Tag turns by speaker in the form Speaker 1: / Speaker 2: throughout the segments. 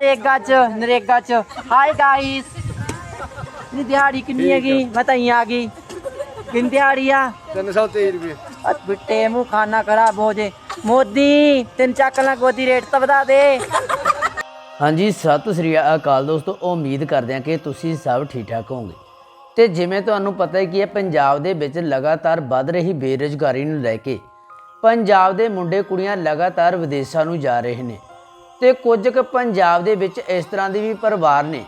Speaker 1: ਨਰੇਗਾ ਚ ਨਰੇਗਾ ਚ। Hi guys ਨੀ ਦਿਹਾੜੀ ਕਿੰਨੀ ਹੈਗੀ? ਮੈਂ ਤਾਂ ਹੀ ਆ ਗਈ। ਕਿੰਨੀ ਦਿਹਾੜੀ ਆ?
Speaker 2: 323 ਰੁਪਏ
Speaker 1: ਅਤ ਬਿੱਟੇ ਮੂੰਹ ਖਾਣਾ ਖਰਾਬ ਹੋ ਜੇ। ਮੋਦੀ ਤਿੰਨ ਚੱਕ ਲਾਂ ਗੋਦੀ ਰੇਟ ਤਾਂ ਵਧਾ ਦੇ।
Speaker 3: ਹਾਂਜੀ ਸਤਿ ਸ੍ਰੀ ਅਕਾਲ ਦੋਸਤੋ। ਉਮੀਦ ਕਰਦੇ ਹਾਂ ਕਿ ਤੁਸੀਂ ਸਭ ਠੀਕ ਠਾਕ ਹੋਵੋਗੇ। ਤੇ ਜਿਵੇਂ ਤੁਹਾਨੂੰ ਪਤਾ ਹੈ ਕਿ ਇਹ ਪੰਜਾਬ ਦੇ ਵਿੱਚ ਲਗਾਤਾਰ ਵੱਧ ਰਹੀ ਬੇਰੁਜ਼ਗਾਰੀ ਨੂੰ ਲੈ ਕੇ ਪੰਜਾਬ ਦੇ ਮੁੰਡੇ ਕੁੜੀਆਂ ਲਗਾਤਾਰ ਵਿਦੇਸ਼ਾਂ ਨੂੰ ਜਾ ਰਹੇ ਨੇ। ਤੇ ਕੁਝ ਕੁ ਪੰਜਾਬ ਦੇ ਵਿੱਚ ਇਸ ਤਰ੍ਹਾਂ ਦੇ ਵੀ ਪਰਿਵਾਰ ਨੇ,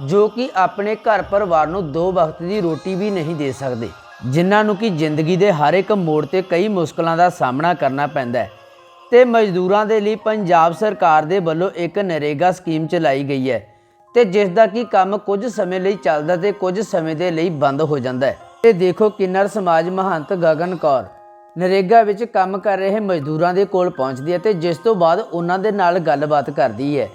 Speaker 3: ਜੋ ਕਿ ਆਪਣੇ ਘਰ ਪਰਿਵਾਰ ਨੂੰ ਦੋ ਵਕਤ ਦੀ ਰੋਟੀ ਵੀ ਨਹੀਂ ਦੇ ਸਕਦੇ, ਜਿਨ੍ਹਾਂ ਨੂੰ ਕਿ ਜ਼ਿੰਦਗੀ ਦੇ ਹਰ ਇੱਕ ਮੋੜ ਤੇ ਕਈ ਮੁਸ਼ਕਲਾਂ ਦਾ ਸਾਹਮਣਾ ਕਰਨਾ ਪੈਂਦਾ ਹੈ। ਤੇ ਮਜ਼ਦੂਰਾਂ ਦੇ ਲਈ ਪੰਜਾਬ ਸਰਕਾਰ ਦੇ ਵੱਲੋਂ ਇੱਕ ਨਰੇਗਾ ਸਕੀਮ ਚਲਾਈ ਗਈ ਹੈ ਤੇ ਜਿਸ ਦਾ ਕੀ ਕੰਮ ਕੁਝ ਸਮੇਂ ਲਈ ਚੱਲਦਾ ਤੇ ਕੁਝ ਸਮੇਂ ਦੇ ਲਈ ਬੰਦ ਹੋ ਜਾਂਦਾ ਹੈ। ਤੇ ਦੇਖੋ ਕਿੰਨਰ ਸਮਾਜ ਮਹੰਤ ਗਗਨ ਕੌਰ ਨਰੇਗਾ ਵਿੱਚ ਕੰਮ ਕਰ ਰਹੇ ਮਜ਼ਦੂਰਾਂ ਦੇ ਕੋਲ ਪਹੁੰਚਦੀ ਹੈ ਤੇ ਜਿਸ ਤੋਂ ਬਾਅਦ ਉਹਨਾਂ ਦੇ ਨਾਲ ਗੱਲਬਾਤ ਕਰਦੀ ਹੈ।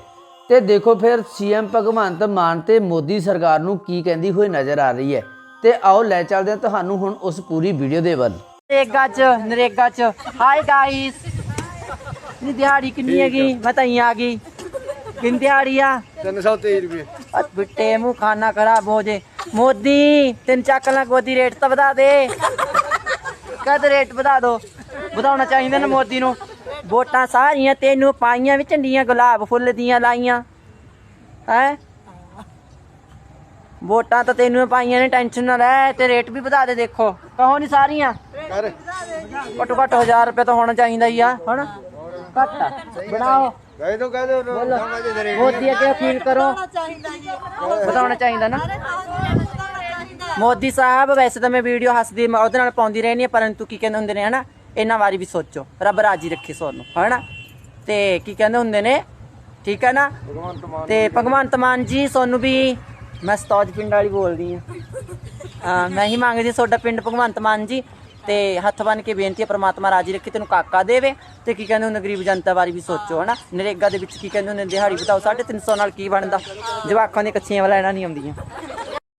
Speaker 3: ਤੇ ਦੇਖੋ ਫਿਰ ਸੀਐਮ ਭਗਵੰਤ ਮਾਨ ਤੇ ਮੋਦੀ ਸਰਕਾਰ ਨੂੰ ਕੀ ਕਹਿੰਦੀ ਹੋਈ ਨਜ਼ਰ ਆ ਰਹੀ ਹੈ। ਤੇ ਆਓ ਲੈ ਚੱਲਦੇ ਹਾਂ ਤੁਹਾਨੂੰ ਹੁਣ ਉਸ ਪੂਰੀ ਵੀਡੀਓ ਦੇ ਵੱਲ।
Speaker 1: ਨਰੇਗਾ ਚ ਨਰੇਗਾ ਚ। ਹਾਈ ਗਾਇਸ ਨੀ ਦਿਹਾੜੀ ਕਿੰਨੀ ਹੈਗੀ? ਮੈਂ ਤਾਂ ਹੀ ਆ ਗਈ। ਕਿੰਨੀ ਦਿਹਾੜੀ ਆ?
Speaker 2: 323 ਰੁਪਏ।
Speaker 1: ਬਿੱਟੇ ਮੂੰਹ ਖਾਣਾ ਖਰਾਬ ਹੋ ਜੇ। ਮੋਦੀ ਤਿੰਨ ਚੱਕ ਲਾਂ ਗੋਦੀ ਰੇਟ ਤਾਂ ਵਧਾ ਦੇ। ਕਦ ਰੇਟ ਵਧਾ ਦੋ। ਵਧਾਉਣਾ ਚਾਹੀਦਾ ਨਾ ਮੋਦੀ ਨੂੰ। ਵੋਟਾਂ ਸਾਰੀਆਂ ਤੈਨੂੰ ਪਾਈਆਂ ਵੀ ਝੰਡੀਆਂ ਗੁਲਾਬ ਫੁੱਲ ਦੀਆਂ ਲਾਈਆਂ। ਹੈ? ਵੋਟਾਂ ਤਾਂ ਤੈਨੂੰ ਪਾਈਆਂ ਨੇ ਟੈਨਸ਼ਨ ਨਾ ਲੈ ਤੇ ਰੇਟ ਵੀ ਵਧਾ ਦੇ ਦੇਖੋ। ਕਹੋ ਨਹੀਂ ਸਾਰੀਆਂ? ਘੱਟੋ ਘੱਟ 1000 ਰੁਪਏ ਤਾਂ ਹੋਣਾ ਚਾਹੀਦਾ ਹੀ ਆ ਹਣ ਘੱਟ ਬਣਾਓ।
Speaker 2: ਗਏ ਤੋਂ ਕਹਦੇ ਦਰੇ
Speaker 1: ਮੋਦੀ ਅੱਗੇ ਅਪੀਲ ਕਰੋ। ਵਧਾਉਣਾ ਚਾਹੀਦਾ ਨਾ। ਮੋਦੀ ਸਾਹਿਬ ਵੈਸੇ ਤਾਂ ਮੈਂ ਵੀਡੀਓ ਹੱਸਦੀ ਮੈਂ ਉਹਦੇ ਨਾਲ ਪਾਉਂਦੀ ਰਹਿਣੀ ਹੈ ਪਰੰਤੂ ਕੀ ਕਹਿੰਦੇ ਹੁੰਦੇ ਨੇ ਹਨਾ ਇਹਨਾਂ ਵਾਰੀ ਵੀ ਸੋਚੋ। ਰੱਬ ਰਾਜੀ ਰੱਖੇ ਸੋਨੂੰ ਹਨਾ। ਤੇ ਕੀ ਕਹਿੰਦੇ ਹੁੰਦੇ ਨੇ ਠੀਕ ਹੈ ਨਾ? ਤੇ ਭਗਵੰਤ ਮਾਨ ਜੀ ਸੋਨੂੰ ਵੀ ਮੈਂ ਸਤੌਜ ਪਿੰਡ ਵਾਲੀ ਬੋਲਦੀ ਆ ਮੈਂ ਹੀ ਮੰਗਦੀ ਤੁਹਾਡਾ ਪਿੰਡ ਭਗਵੰਤ ਮਾਨ ਜੀ ਤੇ ਹੱਥ ਬੰਨ ਕੇ ਬੇਨਤੀ ਹੈ ਪ੍ਰਮਾਤਮਾ ਰਾਜੀ ਰੱਖੇ ਤੈਨੂੰ ਕਾਕਾ ਦੇਵੇ। ਤੇ ਕੀ ਕਹਿੰਦੇ ਹੁੰਦੇ ਗਰੀਬ ਜਨਤਾ ਬਾਰੇ ਵੀ ਸੋਚੋ ਹਨਾ। ਨਰੇਗਾ ਦੇ ਵਿੱਚ ਕੀ ਕਹਿੰਦੇ ਹੁੰਦੇ ਦਿਹਾੜੀ ਵਧਾਓ 350 ਨਾਲ ਕੀ ਬਣਦਾ? ਜਵਾਕਾਂ ਦੀਆਂ ਕੱਚੀਆਂ ਲੈਣਾ ਨਹੀਂ ਆਉਂਦੀਆਂ।